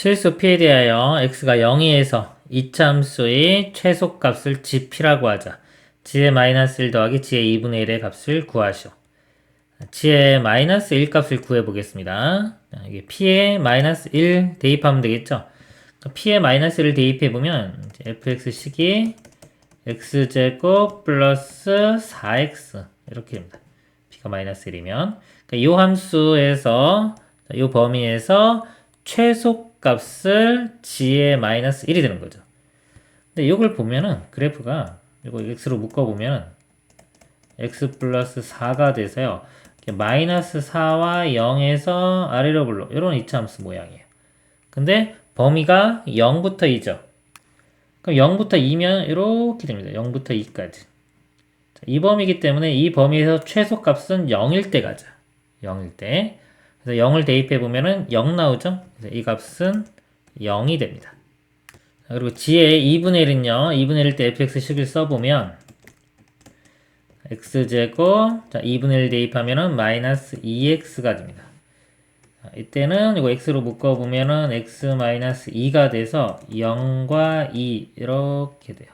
실수 p에 대하여 x가 0에서 이차함수의 최소값을 gp라고 하자. g의 마이너스 1 더하기 g의 2분의 1의 값을 구하시오. g의 마이너스 1 값을 구해보겠습니다. 자, 이게 p에 마이너스 1 대입하면 되겠죠? p에 마이너스 1을 대입해보면 fx식이 x제곱 플러스 4x 이렇게 됩니다. p가 마이너스 1이면 그러니까 이 함수에서 이 범위에서 최소 값을 g의 마이너스 1이 되는 거죠. 근데 이걸 보면은 그래프가 이거 x로 묶어보면 x 플러스 4가 돼서요. 마이너스 4와 0에서 아래로 불러 이런 이차함수 모양이에요. 근데 범위가 0부터 2죠. 그럼 0부터 2면 이렇게 됩니다. 0부터 2까지. 이 범위이기 때문에 이 범위에서 최소값은 0일 때 가자. 0일 때. 그래서 0을 대입해 보면은 0 나오죠? 이 값은 0이 됩니다. 자, 그리고 g의 2분의 1은요. 2분의 1때 fx식을 써보면 x제곱 자 2분의 1 대입하면은 마이너스 2x가 됩니다. 자, 이때는 이거 x로 묶어보면은 x 마이너스 2가 돼서 0과 2 이렇게 돼요.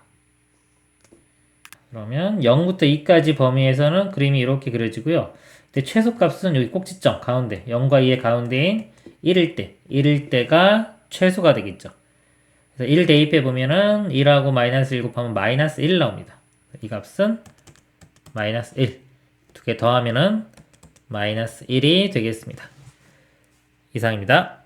그러면 0부터 2까지 범위에서는 그림이 이렇게 그려지고요. 근데 최소값은 여기 꼭지점 가운데 0과 2의 가운데인 1일 때 1일 때가 최소가 되겠죠. 그래서 1 대입해 보면은 1하고 마이너스 1 곱하면 마이너스 1 나옵니다. 이 값은 마이너스 1. 두 개 더하면은 마이너스 1이 되겠습니다. 이상입니다.